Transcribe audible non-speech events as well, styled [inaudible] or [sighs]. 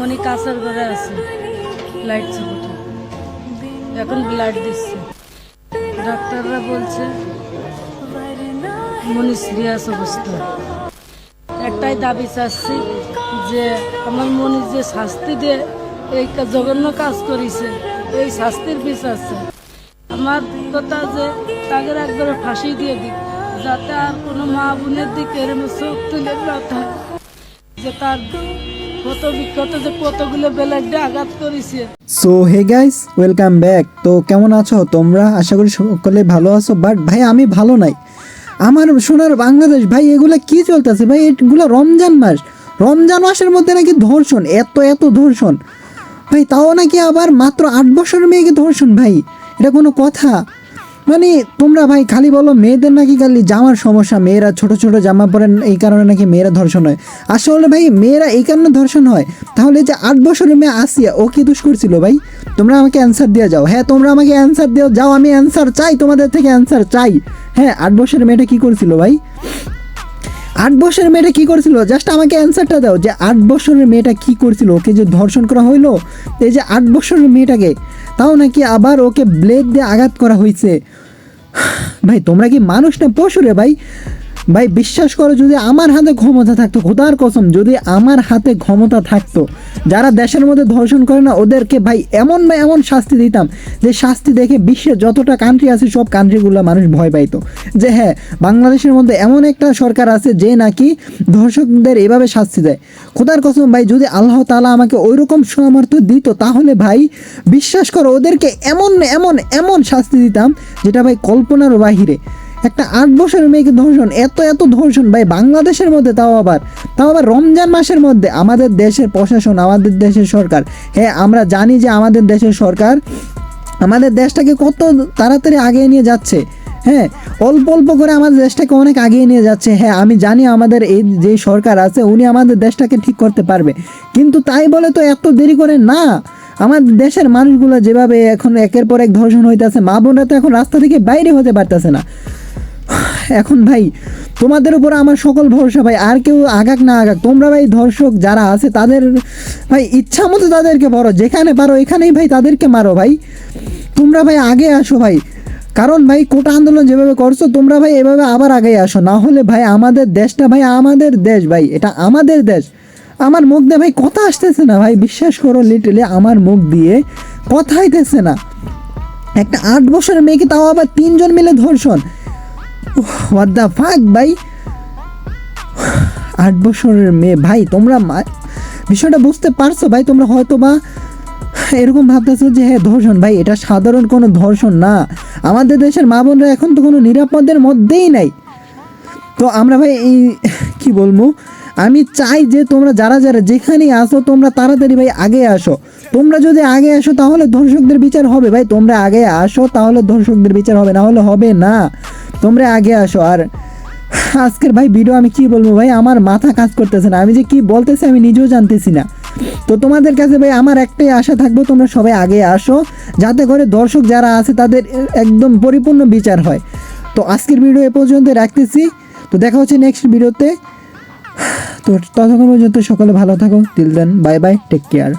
মনি কাছের ঘরে আছে। লাইট ছিল এখন ব্লাড দিচ্ছে। ডাক্তাররা বলছে মনি সিরিয়াস অবস্থা। একটাই দাবি চাচ্ছি যে, আমার মনি যে শাস্তি দিয়ে, এই জঘন্য কাজ করেছে, এই শাস্তির বিচার আছে। আমার কথা যে তাদের একবারে ফাঁসি দিয়ে দিক, যাতে আর কোনো মা বোনের দিকে এরম চোখ তুলে যে তার so hey guys welcome back তো কেমন আছো তোমরা? আশা করি সকলে ভালো আছো বাট ভাই, আমি ভালো নাই। আমার সোনার বাংলাদেশ, ভাই, এগুলা কি চলতেছে? ভাই, এগুলো রমজান মাস। রমজান মাসের মধ্যে নাকি ধর্ষণ, এত এত ধর্ষণ। ভাই, তাও নাকি আবার মাত্র আট বছরের মেয়েকে ধর্ষণ, ভাই? এটা কোনো কথা। মানে তোমরা ভাই খালি বলো মেয়েদের নাকি খালি জামার সমস্যা? মেয়েরা ছোট ছোট জামা পরে এই কারণে নাকি মেয়েরা ধর্ষণ হয়। আসলে ভাই মেয়েরা এই কারণে ধর্ষণ হয়। তাহলে যে আট বছরের মেয়ে আসিয়া ও কি দুষ করছিল ভাই? তোমরা আমাকে অ্যান্সার দিয়ে যাও। হ্যাঁ তোমরা আমাকে অ্যান্সার দিও যাও। আমি অ্যান্সার চাই, তোমাদের থেকে অ্যান্সার চাই। হ্যাঁ আট বছরের মেয়েটা কি করছিল ভাই? আট বছরের মেয়েটা কি করছিল? জাস্ট আমাকে অ্যান্সারটা দাও যে আট বছরের মেয়েটা কি করছিল? ওকে যে ধর্ষণ করা হইল, এই যে আট বছরের মেয়েটাকে, তাও নাকি আবার ওকে ব্লেড দিয়ে আঘাত করা হয়েছে [sighs] ভাই, তোমরা কি মানুষ না পশু রে ভাই? ভাই, বিশ্বাস করো, যদি আমার হাতে ক্ষমতা থাকতো, খোদার কসম, যদি আমার হাতে ক্ষমতা থাকতো, যারা দেশের মধ্যে ধর্ষণ করে না, ওদেরকে ভাই এমন ভাই এমন শাস্তি দিতাম, যে শাস্তি দেখে বিশ্বের যতটা কান্ট্রি আছে, সব কান্ট্রিগুলো মানুষ ভয় পাইতো। যে হ্যাঁ বাংলাদেশের মধ্যে এমন একটা সরকার আছে, যে নাকি ধর্ষকদের এভাবে শাস্তি দেয়। খোদার কসম, ভাই, যদি আল্লাহ তাআলা আমাকে ওইরকম সামর্থ্য দিত, তাহলে ভাই, বিশ্বাস করো, ওদেরকে এমন এমন এমন শাস্তি দিতাম, যেটা ভাই কল্পনার বাহিরে। একটা আট বছরের মেয়েকে ধর্ষণ, এত এত ধর্ষণ। ভাই, বাংলাদেশের মধ্যে তাও আবার তাও আবার রমজান মাসের মধ্যে আমাদের দেশের প্রশাসন, আমাদের দেশের সরকার। হ্যাঁ আমরা জানি যে আমাদের দেশের সরকার আমাদের দেশটাকে কত তাড়াতাড়ি আগিয়ে নিয়ে যাচ্ছে। হ্যাঁ অল্প অল্প করে আমাদের দেশটাকে অনেক আগিয়ে নিয়ে যাচ্ছে। হ্যাঁ আমি জানি আমাদের এই যে সরকার আছে, উনি আমাদের দেশটাকে ঠিক করতে পারবে। কিন্তু তাই বলে তো এত দেরি করে? না আমাদের দেশের মানুষগুলো যেভাবে এখন একের পর এক ধর্ষণ হইতেছে, মা বোনরা তো এখন রাস্তা থেকে বাইরে হতে পারতেছে না। এখন ভাই, তোমাদের উপর আমার সকল ভরসা ভাই, আর কেউ আগাক না আগাক। তোমরা ভাই ধর্ষক যারা আছে, তাদের ভাই ইচ্ছা মতো তাদেরকে বলো যেখানে পারো এখানেই ভাই তাদেরকে মারো ভাই। তোমরা ভাই আগে আসো ভাই। কারণ ভাই কোটা আন্দোলন যেভাবে করছ, তোমরা ভাই এভাবে আবার আগে আসো। না হলে ভাই আমাদের দেশটা ভাই আমাদের দেশ ভাই, এটা আমাদের দেশ। আমার মুখ দিয়ে ভাই কথা আসতেছে না ভাই, বিশ্বাস করো লিটালি আমার মুখ দিয়ে কথা আইতেছে না। একটা আট বছরের মেয়েকে তাও আবার তিনজন মিলে ধর্ষণ। হোয়াট দ্য ভাই? আট বছরের মেয়ে। ভাই, তোমরা বিষয়টা বুঝতে পারছ, ভাই? তোমরা হয়তো বা এরকম ভাবতেছো যে হ্যাঁ ধর্ষণ। ভাই, এটা সাধারণ কোনো ধর্ষণ না। আমাদের দেশের মা বোনরা এখন তো কোনো নিরাপদের মধ্যেই নাই। তো আমরা, ভাই, এই কি বলব? আমি চাই যে তোমরা যারা যারা যেখানেই আসো তোমরা তাড়াতাড়ি, ভাই, আগে আসো। তোমরা যদি আগে আসো, তাহলে ধর্ষকদের বিচার হবে। ভাই, তোমরা আগে আসো, তাহলে ধর্ষকদের বিচার হবে। না হলে হবে না। তোমরা আগে আসো আর আজকের ভাই ভিডিও আমি কি বলব ভাই? আমার মাথা কাজ করতেছে না। আমি যে কি বলতেছি আমি নিজেও জানতেছি না। তো তোমাদের কাছে ভাই আমার একটাই আশা থাকব, তোমরা সবাই আগে আসো। যাতে করে দর্শক যারা আছে তাদের একদম পরিপূর্ণ বিচার হয়। তো আজকের ভিডিও এ পর্যন্ত রাখতেছি। তো দেখা হচ্ছে নেক্সট ভিডিওতে তো। ততক্ষণ পর্যন্ত সকলে ভালো থাকো। Till then bye bye take care